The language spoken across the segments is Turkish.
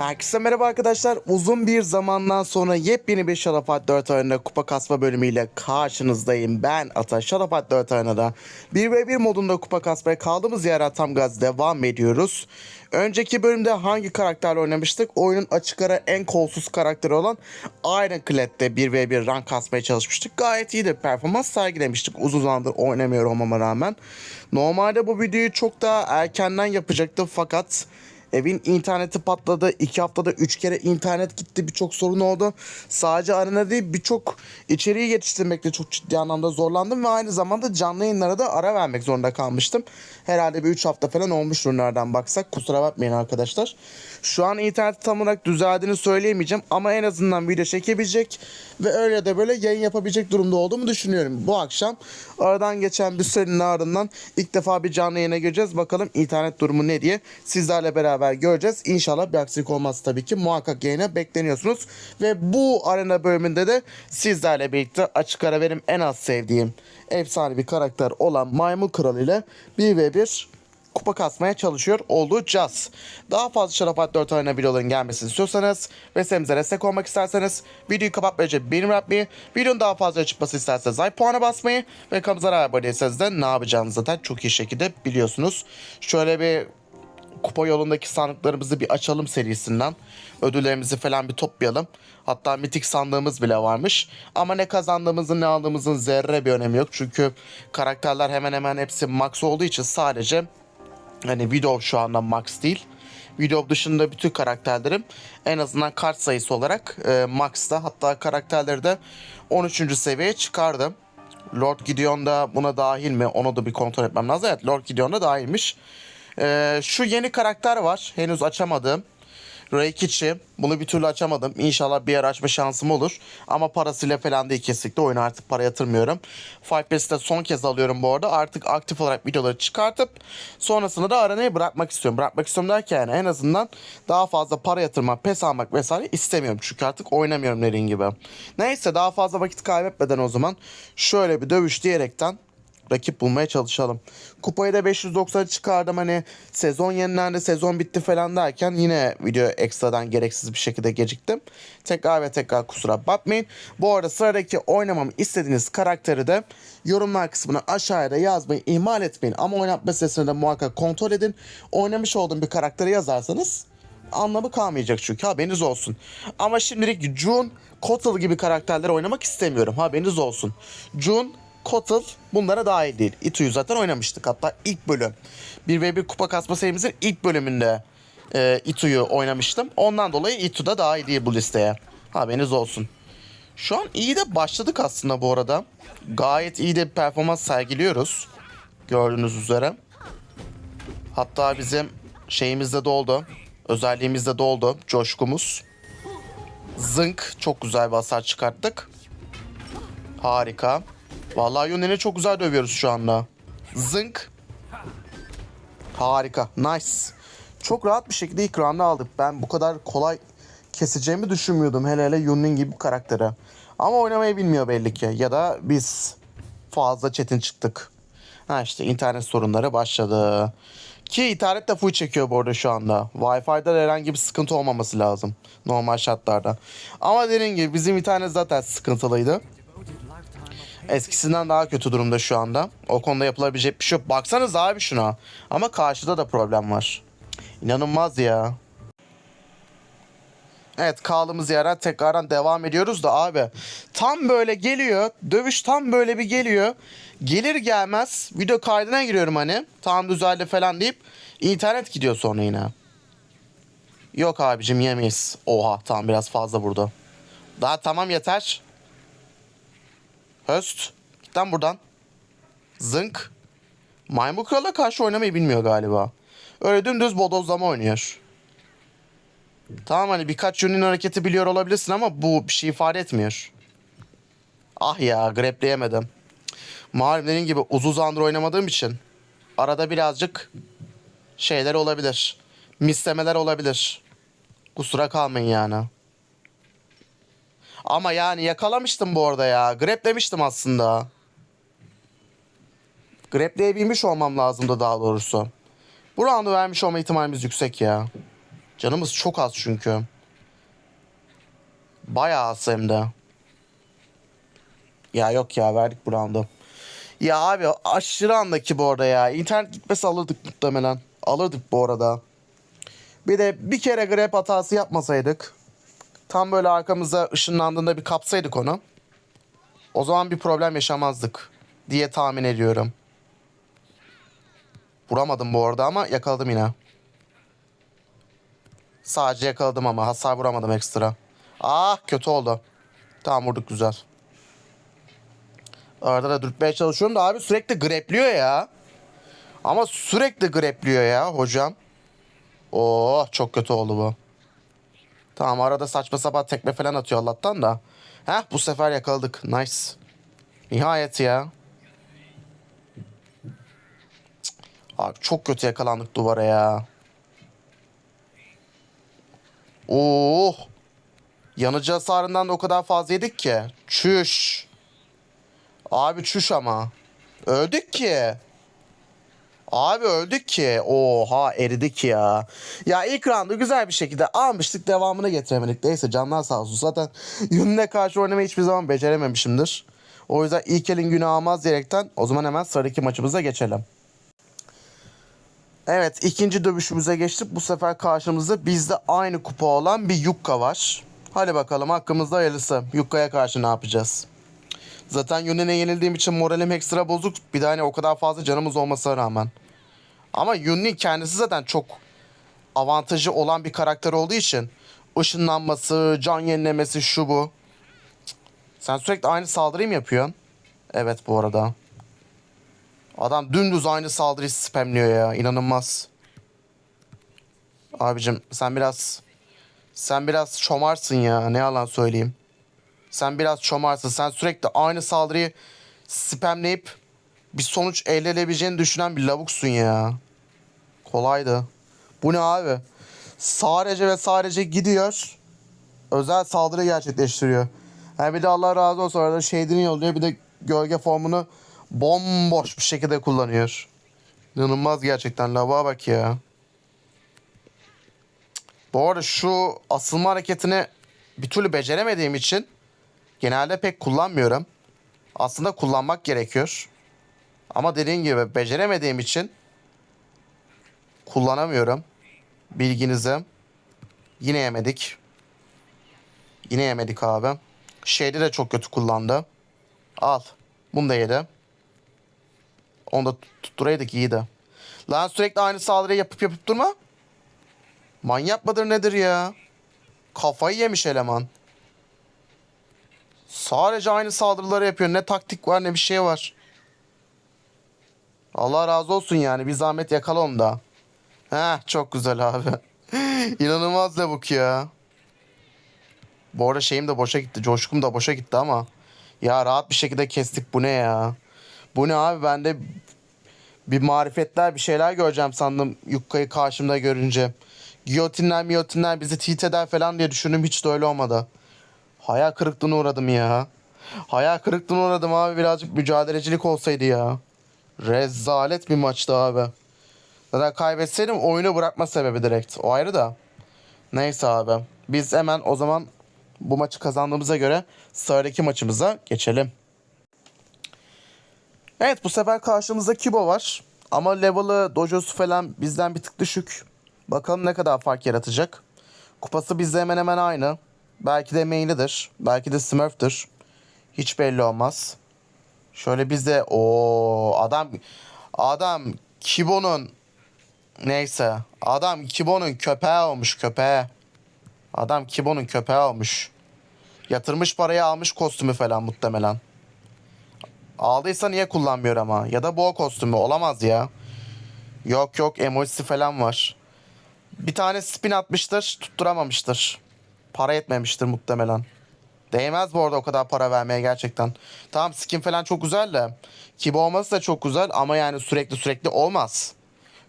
Herkese merhaba arkadaşlar. Uzun bir zamandan sonra yepyeni bir Şarafat 4 oyununda kupa kasma bölümüyle karşınızdayım. Ben Ata Şarafat 4 oyununda 1v1 modunda kupa kasmaya kaldığımız yere tam gaz devam ediyoruz. Önceki bölümde hangi karakterle oynamıştık? Oyunun açık ara en kolsuz karakteri olan Iron Clad'de 1v1 rank kasmaya çalışmıştık. Gayet iyi de performans sergilemiştik uzun zamandır oynamıyor olmama rağmen. Normalde bu videoyu çok daha erkenden yapacaktım fakat Evin interneti patladı. iki haftada üç kere internet gitti. Birçok sorun oldu. Sadece arena değil birçok içeriği yetiştirmekte çok ciddi anlamda zorlandım. Ve aynı zamanda canlı yayınlara da ara vermek zorunda kalmıştım. Herhalde bir üç hafta falan olmuştur nereden baksak. Kusura bakmayın arkadaşlar. Şu an internet tam olarak düzeldiğini söyleyemeyeceğim. Ama en azından video çekebilecek. Ve öyle de böyle yayın yapabilecek durumda olduğumu düşünüyorum. Bu akşam aradan geçen bir sürenin ardından ilk defa bir canlı yayına gireceğiz. Bakalım internet durumu ne diye sizlerle beraber göreceğiz. İnşallah bir aksilik olmaz tabii ki. Muhakkak yayına bekleniyorsunuz. Ve bu arena bölümünde de sizlerle birlikte açık ara benim en az sevdiğim efsane bir karakter olan Maymun Kralı ile 1v1 kupa kasmaya çalışıyor olacağız. Daha fazla Şarafat 4 oyuna videoların gelmesini istiyorsanız ve sitemize destek olmak isterseniz videoyu kapatmadan önce benim yapmayı, videonun daha fazla çıkması isterseniz like puanı basmayı ve kanalımıza abone değilseniz de ne yapacağınızı zaten çok iyi şekilde biliyorsunuz. Şöyle bir kupa yolundaki sandıklarımızı bir açalım serisinden. Ödüllerimizi falan bir toplayalım. Hatta mitik sandığımız bile varmış. Ama ne kazandığımızın ne aldığımızın zerre bir önemi yok. Çünkü karakterler hemen hemen hepsi max olduğu için sadece hani video şu anda max değil. Video dışında bütün karakterlerim en azından kart sayısı olarak e, max'ta. Hatta karakterleri de 13. seviyeye çıkardım. Lord Gideon da buna dahil mi? Onu da bir kontrol etmem lazım. Evet Lord Gideon da dahilmiş. E, şu yeni karakter var. Henüz açamadım. Reikichi. Bunu bir türlü açamadım. İnşallah bir yer açma şansım olur. Ama parasıyla falan değil kesinlikle. Oyuna artık para yatırmıyorum. Five Pass'te son kez alıyorum bu arada. Artık aktif olarak videoları çıkartıp sonrasında da aranayı bırakmak istiyorum. Bırakmak istiyorum derken en azından daha fazla para yatırmak, pes almak vesaire istemiyorum. Çünkü artık oynamıyorum dediğin gibi. Neyse daha fazla vakit kaybetmeden o zaman şöyle bir dövüş diyerekten rakip bulmaya çalışalım. Kupayı da 590'a çıkardım hani sezon yenilendi sezon bitti falan derken yine video ekstradan gereksiz bir şekilde geciktim. Tekrar ve tekrar kusura bakmayın. Bu arada sıradaki oynamamı istediğiniz karakteri de yorumlar kısmına aşağıya da yazmayı ihmal etmeyin. Ama oynatma sesini de muhakkak kontrol edin. Oynamış olduğum bir karakteri yazarsanız anlamı kalmayacak çünkü haberiniz olsun. Ama şimdilik June, Kotal gibi karakterleri oynamak istemiyorum haberiniz olsun. June, Kotal bunlara dahil değil. Itu'yu zaten oynamıştık hatta ilk bölüm. 1v1 kupa kasma serimizin ilk bölümünde e, Itu'yu oynamıştım. Ondan dolayı Itu da dahil değil bu listeye. Haberiniz olsun. Şu an iyi de başladık aslında bu arada. Gayet iyi de bir performans sergiliyoruz. Gördüğünüz üzere. Hatta bizim şeyimiz de doldu. Özelliğimiz de doldu. Coşkumuz. Zınk. Çok güzel bir hasar çıkarttık. Harika. Vallahi Yunen'i çok güzel dövüyoruz şu anda. Zınk. Harika. Nice. Çok rahat bir şekilde round'u aldık. Ben bu kadar kolay keseceğimi düşünmüyordum. Hele hele Yunnin gibi bir karaktere. Ama oynamayı bilmiyor belli ki. Ya da biz fazla çetin çıktık. Ha işte internet sorunları başladı. Ki internet de full çekiyor bu arada şu anda. Wi-Fi'de herhangi bir sıkıntı olmaması lazım. Normal şartlarda. Ama dediğim gibi bizim internet zaten sıkıntılıydı. Eskisinden daha kötü durumda şu anda. O konuda yapılabilecek bir şey yok. Baksanız abi şuna. Ama karşıda da problem var. İnanılmaz ya. Evet kaldığımız yerden tekrardan devam ediyoruz da abi. Tam böyle geliyor. Dövüş tam böyle bir geliyor. Gelir gelmez video kaydına giriyorum hani. Tam düzeldi falan deyip internet gidiyor sonra yine. Yok abicim yemeyiz. Oha tamam biraz fazla burada. Daha tamam yeter. Höst. Git lan buradan. Zınk. Maymun Kral'a karşı oynamayı bilmiyor galiba. Öyle dümdüz bodozlama oynuyor. Tamam hani birkaç yönün hareketi biliyor olabilirsin ama bu bir şey ifade etmiyor. Ah ya grepleyemedim. Malum dediğim gibi uzun zamandır oynamadığım için arada birazcık şeyler olabilir. Mislemeler olabilir. Kusura kalmayın yani. Ama yani yakalamıştım bu arada ya. Greplemiştim aslında. Grepleyebilmiş olmam lazımdı daha doğrusu. Bu roundu vermiş olma ihtimalimiz yüksek ya. Canımız çok az çünkü. Bayağı az hem de. Ya yok ya verdik bu roundu. Ya abi aşırı andaki bu arada ya. İnternet gitmesi alırdık muhtemelen. Alırdık bu arada. Bir de bir kere grab hatası yapmasaydık. Tam böyle arkamıza ışınlandığında bir kapsaydık onu. O zaman bir problem yaşamazdık diye tahmin ediyorum. Vuramadım bu arada ama yakaladım yine. Sadece yakaladım ama hasar vuramadım ekstra. Ah kötü oldu. Tamam vurduk güzel. Arada da dürtmeye çalışıyorum da abi sürekli grepliyor ya. Ama sürekli grepliyor ya hocam. Oo çok kötü oldu bu. Tamam arada saçma sapan tekme falan atıyor Allah'tan da. Heh bu sefer yakaladık. Nice. Nihayet ya. Abi çok kötü yakalandık duvara ya. Oo. Yanıcı hasarından da o kadar fazla yedik ki. Çüş. Abi çüş ama. Öldük ki. Abi öldük ki. Oha eridik ya. Ya ilk roundu güzel bir şekilde almıştık devamını getiremedik. Neyse canlar sağ olsun. Zaten Yunus'a karşı oynamayı hiçbir zaman becerememişimdir. O yüzden ilk elin günü almaz diyerekten o zaman hemen sıradaki maçımıza geçelim. Evet ikinci dövüşümüze geçtik. Bu sefer karşımızda bizde aynı kupa olan bir Yukka var. Hadi bakalım hakkımızda hayırlısı. Yukka'ya karşı ne yapacağız? Zaten Yunin'e yenildiğim için moralim ekstra bozuk. Bir de hani o kadar fazla canımız olmasına rağmen. Ama Yunin kendisi zaten çok avantajı olan bir karakter olduğu için ışınlanması, can yenilemesi şu bu. Sen sürekli aynı saldırıyı mı yapıyorsun? Evet bu arada. Adam dümdüz aynı saldırıyı spamliyor ya. İnanılmaz. Abicim sen biraz sen biraz çomarsın ya. Ne yalan söyleyeyim. Sen biraz çomarsın. Sen sürekli aynı saldırıyı spamleyip bir sonuç elde edebileceğini düşünen bir lavuksun ya. Kolaydı. Bu ne abi? Sadece ve sadece gidiyor. Özel saldırı gerçekleştiriyor. Ha bir de Allah razı olsun arada şeydini yolluyor. Bir de gölge formunu bomboş bir şekilde kullanıyor. İnanılmaz gerçekten. Lavuğa bak ya. Bu arada şu asılma hareketini bir türlü beceremediğim için genelde pek kullanmıyorum. Aslında kullanmak gerekiyor. Ama dediğim gibi beceremediğim için kullanamıyorum. Bilginize. Yine yemedik. Yine yemedik abi. Şeyde de çok kötü kullandı. Al. Bunu da yedi. Onu da tutturaydık iyiydi. Lan sürekli aynı saldırıyı yapıp yapıp durma. Manyak mıdır nedir ya? Kafayı yemiş eleman. Sadece aynı saldırıları yapıyor. Ne taktik var ne bir şey var. Allah razı olsun yani. Bir zahmet yakala onu da. Heh çok güzel abi. İnanılmaz lavuk ya. Bu arada şeyim de boşa gitti. Coşkum da boşa gitti ama. Ya rahat bir şekilde kestik. Bu ne ya? Bu ne abi? Ben de bir marifetler bir şeyler göreceğim sandım Yukka'yı karşımda görünce. Giyotinler miyotinler bizi tilt eder falan diye düşündüm. Hiç de öyle olmadı. Hayal kırıklığına uğradım ya. Hayal kırıklığına uğradım abi. Birazcık mücadelecilik olsaydı ya. Rezalet bir maçtı abi. Zaten kaybetseydim oyunu bırakma sebebi direkt. O ayrı da. Neyse abi. Biz hemen o zaman bu maçı kazandığımıza göre sıradaki maçımıza geçelim. Evet bu sefer karşımızda Kibo var. Ama level'ı, dojosu falan bizden bir tık düşük. Bakalım ne kadar fark yaratacak. Kupası bizde hemen hemen aynı. Belki de main'idir. Belki de Smurf'tır. Hiç belli olmaz. Şöyle bizde o adam adam Kibo'nun neyse adam Kibo'nun köpeği olmuş köpeği. Adam Kibo'nun köpeği olmuş. Yatırmış parayı almış kostümü falan muhtemelen. Aldıysa niye kullanmıyor ama? Ya da bu o kostümü olamaz ya. Yok yok emojisi falan var. Bir tane spin atmıştır tutturamamıştır. Para etmemiştir muhtemelen. Değmez bu arada o kadar para vermeye gerçekten. Tamam skin falan çok güzel de. Kibo olması da çok güzel ama yani sürekli sürekli olmaz.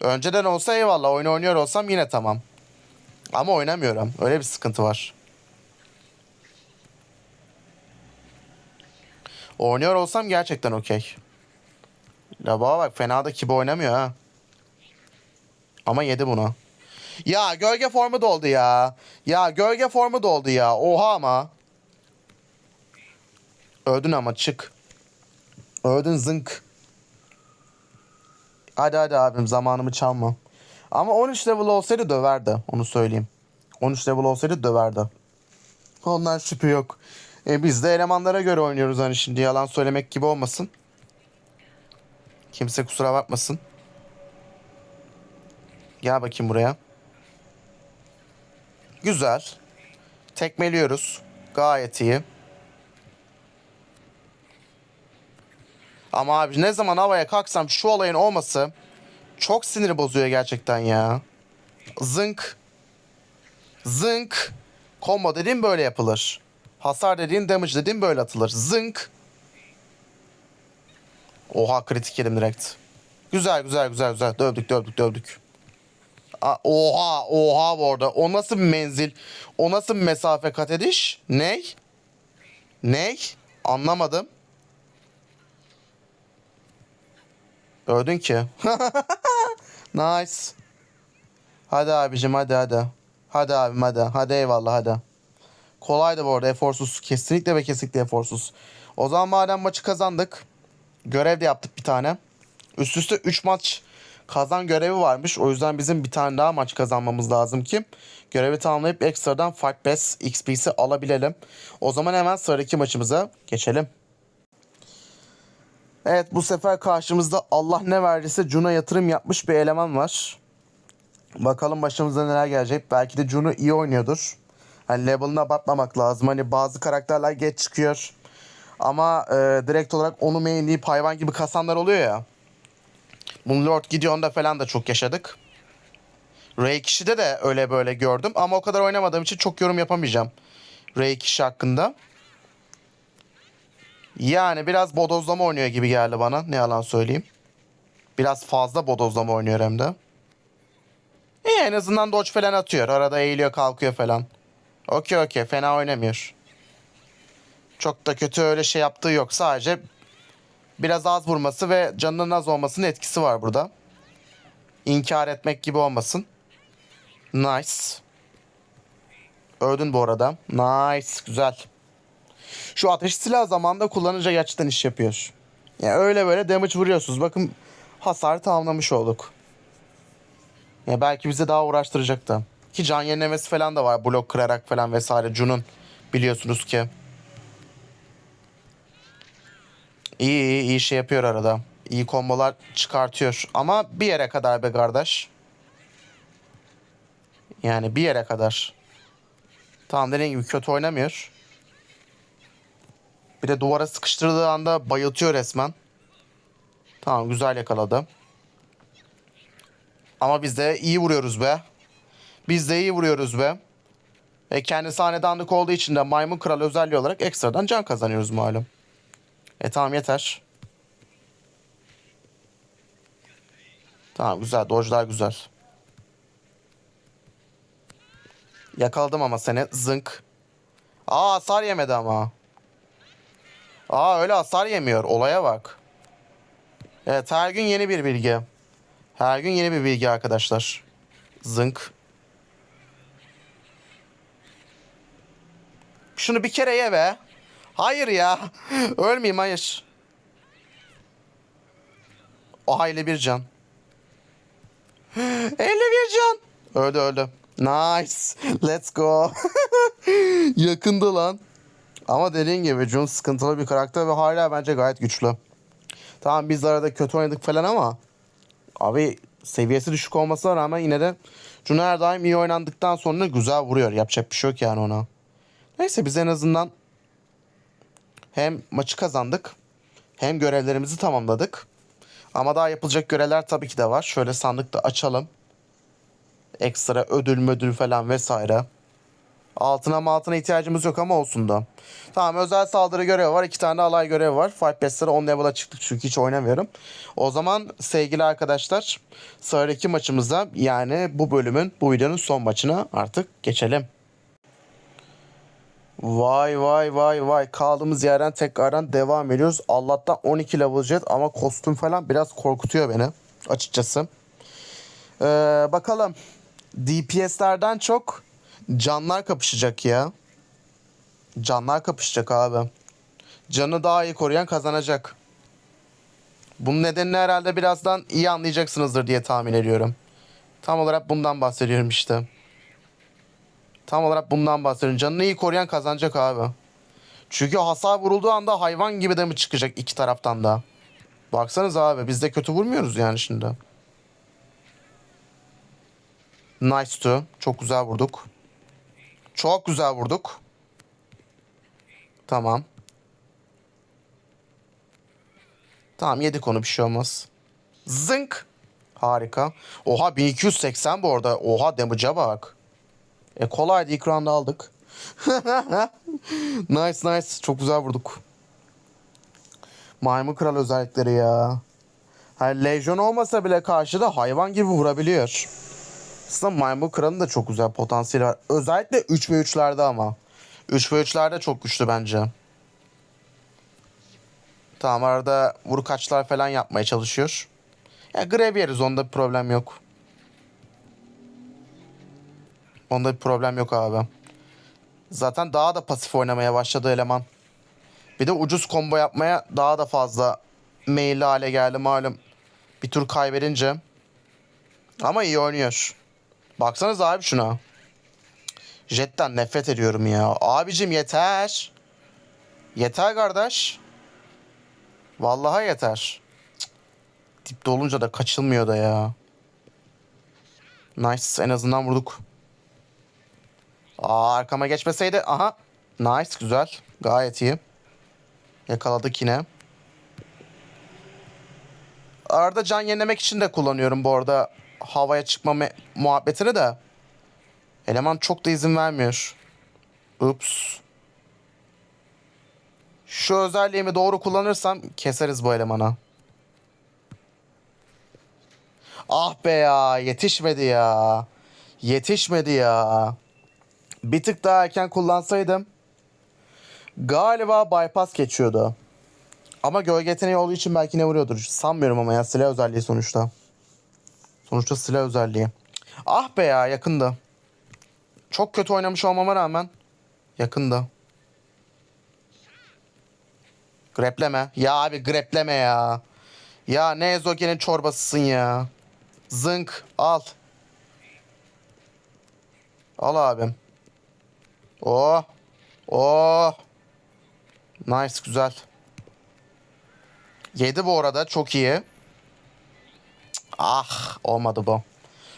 Önceden olsa eyvallah oyun oynuyor olsam yine tamam. Ama oynamıyorum. Öyle bir sıkıntı var. Oynuyor olsam gerçekten okey. Ya baba bak fena da Kibo oynamıyor ha. Ama yedi bunu. Ya gölge formu doldu ya. Ya gölge formu doldu ya. Oha ama. Öldün ama çık. Öldün zınk. Hadi hadi abim zamanımı çalma. Ama 13 level olsaydı döverdi. Onu söyleyeyim. 13 level olsaydı döverdi. Ondan şüphe yok. E biz de elemanlara göre oynuyoruz hani şimdi yalan söylemek gibi olmasın. Kimse kusura bakmasın. Gel bakayım buraya. Güzel. Tekmeliyoruz. Gayet iyi. Ama abi ne zaman havaya kalksam şu olayın olması çok sinir bozuyor gerçekten ya. Zınk. Zınk. Combo dediğim böyle yapılır. Hasar dediğin damage dediğin böyle atılır. Zınk. Oha kritik yedim direkt. Güzel güzel güzel güzel. Dövdük dövdük dövdük. Oha oha bu arada. O nasıl menzil? O nasıl mesafe kat ediş? Ney? Ney? Anlamadım. Öldün ki. nice. Hadi abicim hadi hadi. Hadi abim hadi. Hadi eyvallah hadi. Kolaydı bu arada eforsuz. Kesinlikle ve kesinlikle eforsuz. O zaman madem maçı kazandık. Görev de yaptık bir tane. Üst üste 3 maç kazan görevi varmış. O yüzden bizim bir tane daha maç kazanmamız lazım ki görevi tamamlayıp ekstradan Fight Pass XP'si alabilelim. O zaman hemen sıradaki maçımıza geçelim. Evet bu sefer karşımızda Allah ne verdiyse Jun'a yatırım yapmış bir eleman var. Bakalım başımıza neler gelecek. Belki de Jun'u iyi oynuyordur. Hani level'ına bakmamak lazım. Hani bazı karakterler geç çıkıyor. Ama e, direkt olarak onu mainleyip hayvan gibi kasanlar oluyor ya. Bunu Lord Gideon'da falan da çok yaşadık. Ray kişide de öyle böyle gördüm. Ama o kadar oynamadığım için çok yorum yapamayacağım. Ray kişi hakkında. Yani biraz bodozlama oynuyor gibi geldi bana. Ne yalan söyleyeyim. Biraz fazla bodozlama oynuyor hem de. İyi en azından dodge falan atıyor. Arada eğiliyor kalkıyor falan. Okey okey fena oynamıyor. Çok da kötü öyle şey yaptığı yok. Sadece biraz az vurması ve canının az olmasının etkisi var burada. İnkar etmek gibi olmasın. Nice. Öldün bu arada. Nice. Güzel. Şu ateş silah zamanında kullanınca gerçekten iş yapıyor. Yani öyle böyle damage vuruyorsunuz. Bakın hasarı tamamlamış olduk. Ya belki bize daha uğraştıracak da. Ki can yenilemesi falan da var. Blok kırarak falan vesaire. Jun'un biliyorsunuz ki. İyi iyi iyi şey yapıyor arada. İyi kombolar çıkartıyor. Ama bir yere kadar be kardeş. Yani bir yere kadar. Tamam dediğim gibi kötü oynamıyor. Bir de duvara sıkıştırdığı anda bayıltıyor resmen. Tamam güzel yakaladı. Ama biz de iyi vuruyoruz be. Biz de iyi vuruyoruz be. Ve kendisi hanedanlık olduğu için de maymun kral özelliği olarak ekstradan can kazanıyoruz malum. E tamam yeter. Tamam güzel. Dojlar güzel. Yakaladım ama seni. Zınk. Aa hasar yemedi ama. Aa öyle hasar yemiyor. Olaya bak. Evet her gün yeni bir bilgi. Her gün yeni bir bilgi arkadaşlar. Zınk. Şunu bir kere ye be. Hayır ya. Ölmeyeyim hayır. Oha 51 can. 51 can. Öldü öldü. Nice. Let's go. Yakındı lan. Ama dediğin gibi Jun sıkıntılı bir karakter ve hala bence gayet güçlü. Tamam biz arada kötü oynadık falan ama abi seviyesi düşük olmasına rağmen yine de Jun her daim iyi oynandıktan sonra güzel vuruyor. Yapacak bir şey yok yani ona. Neyse biz en azından hem maçı kazandık hem görevlerimizi tamamladık. Ama daha yapılacak görevler tabii ki de var. Şöyle sandıkta açalım. Ekstra ödül mödül falan vesaire. Altına altına ihtiyacımız yok ama olsun da. Tamam özel saldırı görevi var. iki tane alay görevi var. Fight Pass'lere 10 level'a çıktık çünkü hiç oynamıyorum. O zaman sevgili arkadaşlar sıradaki maçımıza yani bu bölümün bu videonun son maçına artık geçelim. Vay vay vay vay kaldığımız yerden tekrardan devam ediyoruz. Allah'tan 12 level jet ama kostüm falan biraz korkutuyor beni açıkçası. Ee, bakalım DPS'lerden çok canlar kapışacak ya. Canlar kapışacak abi. Canı daha iyi koruyan kazanacak. Bunun nedenini herhalde birazdan iyi anlayacaksınızdır diye tahmin ediyorum. Tam olarak bundan bahsediyorum işte. Tam olarak bundan bahsediyorum. Canını iyi koruyan kazanacak abi. Çünkü hasar vurulduğu anda hayvan gibi de mi çıkacak iki taraftan da. Baksanız abi biz de kötü vurmuyoruz yani şimdi. Nice to. Çok güzel vurduk. Çok güzel vurduk. Tamam. Tamam yedik onu bir şey olmaz. Zınk. Harika. Oha 1280 bu arada. Oha damage'a bak. E kolaydı ilk round'u aldık. nice nice. Çok güzel vurduk. Maymun kral özellikleri ya. Hani lejyon olmasa bile karşıda hayvan gibi vurabiliyor. Aslında maymun kralın da çok güzel potansiyeli var. Özellikle 3 ve 3'lerde ama. 3 ve 3'lerde çok güçlü bence. Tamam arada vur kaçlar falan yapmaya çalışıyor. Ya grev yeriz onda bir problem yok. Onda bir problem yok abi. Zaten daha da pasif oynamaya başladı eleman. Bir de ucuz combo yapmaya daha da fazla meyilli hale geldi malum. Bir tur kaybedince. Ama iyi oynuyor. Baksanız abi şuna. Jet'ten nefret ediyorum ya. Abicim yeter. Yeter kardeş. Vallahi yeter. Cık. Dipte olunca da kaçılmıyor da ya. Nice en azından vurduk. Aa arkama geçmeseydi. Aha. Nice güzel. Gayet iyi. Yakaladık yine. Arada can yenilemek için de kullanıyorum bu arada havaya çıkma muhabbetini de. Eleman çok da izin vermiyor. Ups. Şu özelliğimi doğru kullanırsam keseriz bu elemana. Ah be ya yetişmedi ya. Yetişmedi ya. Bir tık daha erken kullansaydım galiba bypass geçiyordu. Ama gölge yeteneği olduğu için belki ne vuruyordur. Sanmıyorum ama ya silah özelliği sonuçta. Sonuçta silah özelliği. Ah be ya yakında. Çok kötü oynamış olmama rağmen yakında. Grepleme. Ya abi grepleme ya. Ya ne ezogenin çorbasısın ya. Zınk al. Al abim. Oh. Oh. Nice güzel. Yedi bu arada çok iyi. Ah olmadı bu.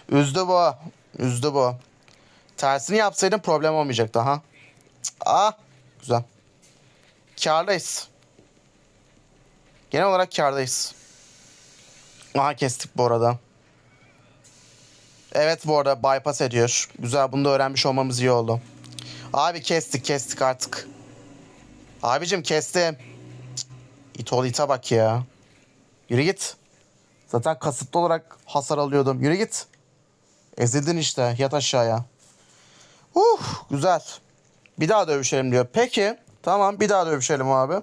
Üzdü bu. Üzdü bu. Tersini yapsaydım problem olmayacaktı ha. Ah güzel. Kârdayız. Genel olarak kârdayız. Aha kestik bu arada. Evet bu arada bypass ediyor. Güzel bunu da öğrenmiş olmamız iyi oldu. Abi kestik kestik artık. Abicim kestim. İt ol ite bak ya. Yürü git. Zaten kasıtlı olarak hasar alıyordum. Yürü git. Ezildin işte. Yat aşağıya. Uh güzel. Bir daha dövüşelim diyor. Peki. Tamam bir daha dövüşelim abi.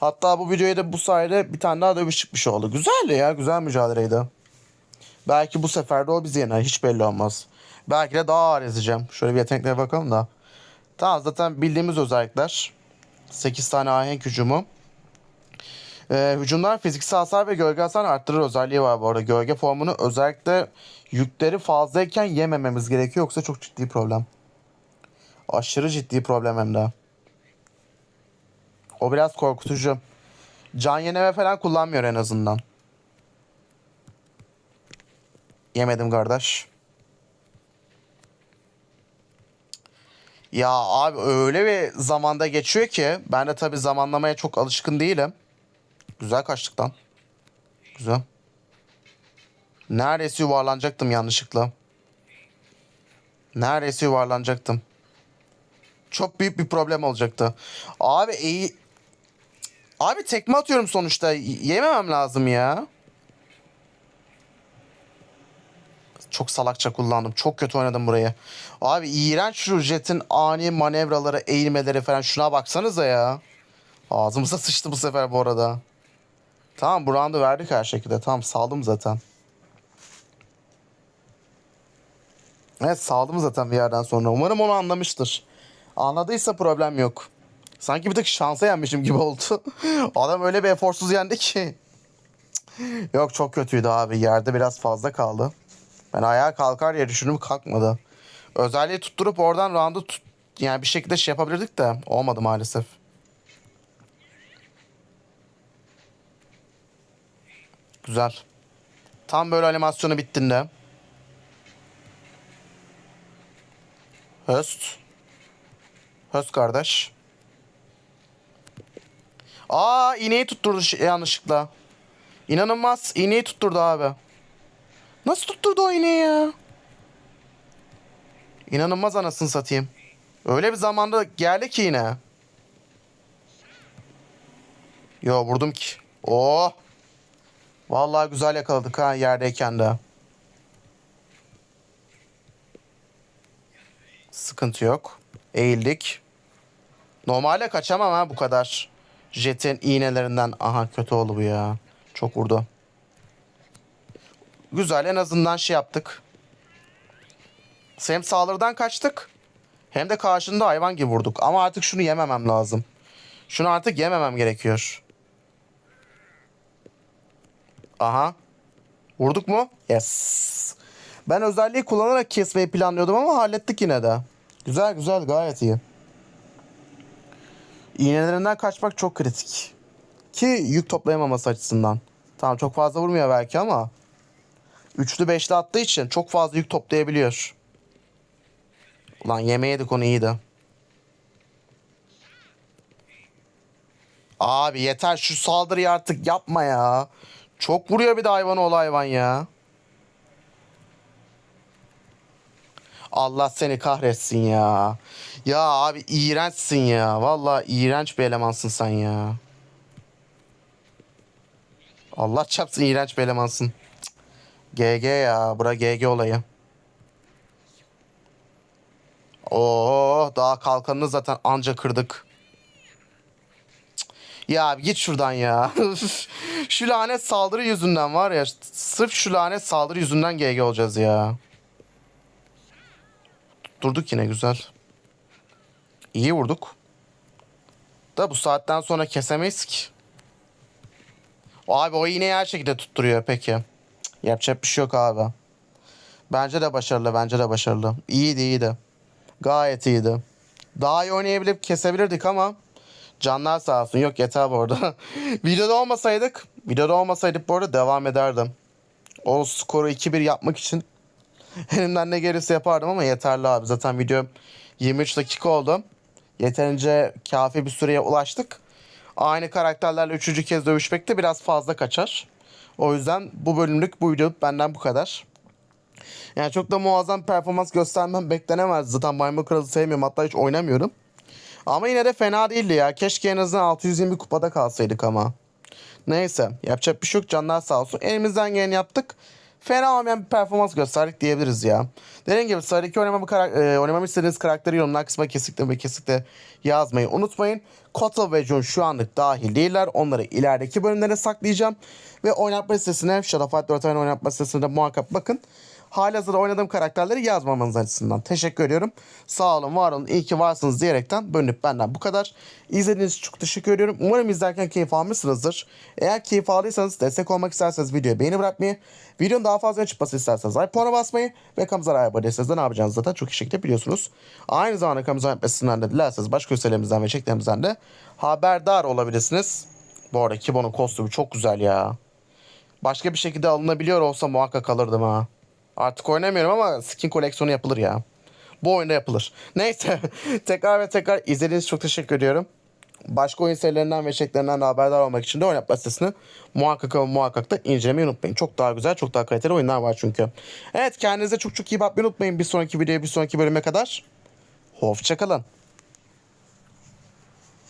Hatta bu videoya da bu sayede bir tane daha dövüş çıkmış oldu. Güzeldi ya. Güzel mücadeleydi. Belki bu sefer de o bizi yener. Hiç belli olmaz. Belki de daha ağır ezeceğim. Şöyle bir yeteneklere bakalım da. Tamam zaten bildiğimiz özellikler. 8 tane ahenk hücumu. Ee, hücumlar fiziksel hasar ve gölge hasar arttırır özelliği var bu arada. Gölge formunu özellikle yükleri fazlayken yemememiz gerekiyor yoksa çok ciddi problem. Aşırı ciddi problem hem de. O biraz korkutucu. Can yeneme falan kullanmıyor en azından. Yemedim kardeş. Ya abi öyle bir zamanda geçiyor ki ben de tabii zamanlamaya çok alışkın değilim. Güzel kaçtık lan. Güzel. Neredeyse yuvarlanacaktım yanlışlıkla. Neredeyse yuvarlanacaktım. Çok büyük bir problem olacaktı. Abi iyi. Abi tekme atıyorum sonuçta. Yememem lazım ya. Çok salakça kullandım. Çok kötü oynadım burayı. Abi iğrenç şu jetin ani manevraları, eğilmeleri falan. Şuna baksanıza ya. Ağzımıza sıçtı bu sefer bu arada. Tamam bu roundu verdik her şekilde. Tamam saldım zaten. Evet saldım zaten bir yerden sonra. Umarım onu anlamıştır. Anladıysa problem yok. Sanki bir tık şansa yenmişim gibi oldu. Adam öyle bir eforsuz yendi ki. Yok çok kötüydü abi. Yerde biraz fazla kaldı. Ben ayağa kalkar diye düşündüm kalkmadı. Özelliği tutturup oradan roundu tut yani bir şekilde şey yapabilirdik de olmadı maalesef. Güzel. Tam böyle animasyonu bittiğinde. Höst. Höst kardeş. Aa iğneyi tutturdu yanlışlıkla. İnanılmaz. iğneyi tutturdu abi. Nasıl tutturdu o iğneyi ya? İnanılmaz anasını satayım. Öyle bir zamanda geldi ki yine. Yo vurdum ki. Oh. Vallahi güzel yakaladık ha yerdeyken de. Sıkıntı yok. Eğildik. Normalde kaçamam ha bu kadar. Jet'in iğnelerinden. Aha kötü oldu bu ya. Çok vurdu. Güzel en azından şey yaptık. Hem saldırıdan kaçtık. Hem de karşında hayvan gibi vurduk. Ama artık şunu yememem lazım. Şunu artık yememem gerekiyor. Aha. Vurduk mu? Yes. Ben özelliği kullanarak kesmeyi planlıyordum ama hallettik yine de. Güzel güzel gayet iyi. İğnelerinden kaçmak çok kritik. Ki yük toplayamaması açısından. Tamam çok fazla vurmuyor belki ama. Üçlü beşli attığı için çok fazla yük toplayabiliyor. Ulan yemeyedik onu iyiydi. Abi yeter şu saldırıyı artık yapma ya. Çok vuruyor bir de hayvan ol hayvan ya. Allah seni kahretsin ya. Ya abi iğrençsin ya. Vallahi iğrenç bir elemansın sen ya. Allah çapsın iğrenç bir elemansın. GG ya. Bura GG olayı. Oo daha kalkanını zaten anca kırdık. Cık. Ya git şuradan ya. şu lanet saldırı yüzünden var ya. Sırf şu lanet saldırı yüzünden GG olacağız ya. Durduk yine güzel. İyi vurduk. Da bu saatten sonra kesemeyiz ki. Abi o iğneyi her şekilde tutturuyor peki. Yapacak bir şey yok abi. Bence de başarılı, bence de başarılı. İyiydi, iyiydi. Gayet iyiydi. Daha iyi oynayabilip kesebilirdik ama canlar sağ olsun. Yok yeter bu arada. videoda olmasaydık, videoda olmasaydık bu arada devam ederdim. O skoru 2-1 yapmak için elimden ne gelirse yapardım ama yeterli abi. Zaten video 23 dakika oldu. Yeterince kafi bir süreye ulaştık. Aynı karakterlerle üçüncü kez dövüşmek de biraz fazla kaçar. O yüzden bu bölümlük bu video benden bu kadar. Yani çok da muazzam performans göstermem beklenemez. Zaten Maymun Kralı sevmiyorum hatta hiç oynamıyorum. Ama yine de fena değildi ya. Keşke en azından 620 kupada kalsaydık ama. Neyse yapacak bir şey yok canlar sağ olsun. Elimizden geleni yaptık. Fena olmayan bir performans gösterdik diyebiliriz ya. Dediğim gibi sıradaki oynamamı, e, oynamamı istediğiniz karakteri yorumlar kısmına kesinlikle ve kesinlikle yazmayı unutmayın. Kotal ve Jun şu anlık dahil değiller. Onları ilerideki bölümlere saklayacağım. Ve oynatma listesine Shadowfight 4 oyun oynatma listesine muhakkak bakın. Halihazırda oynadığım karakterleri yazmamanız açısından teşekkür ediyorum. Sağ olun, var olun, iyi ki varsınız diyerekten bölünüp benden bu kadar. İzlediğiniz için çok teşekkür ediyorum. Umarım izlerken keyif almışsınızdır. Eğer keyif aldıysanız, destek olmak isterseniz videoya beğeni bırakmayı, videonun daha fazla çıkması isterseniz like puanı basmayı ve kanalımıza abone değilseniz de ne yapacağınızı zaten çok iyi şekilde biliyorsunuz. Aynı zamanda kanalımıza etmesinden de dilerseniz başka gösterilerimizden ve çeklerimizden de haberdar olabilirsiniz. Bu arada Kibo'nun kostümü çok güzel ya. Başka bir şekilde alınabiliyor olsa muhakkak alırdım ha. Artık oynamıyorum ama skin koleksiyonu yapılır ya. Bu oyunda yapılır. Neyse. tekrar ve tekrar izlediğiniz çok teşekkür ediyorum. Başka oyun serilerinden ve içeriklerinden de haberdar olmak için de oynatma listesini muhakkak ama muhakkak da incelemeyi unutmayın. Çok daha güzel, çok daha kaliteli oyunlar var çünkü. Evet kendinize çok çok iyi bakmayı unutmayın. Bir sonraki videoya, bir sonraki bölüme kadar. Hoşçakalın.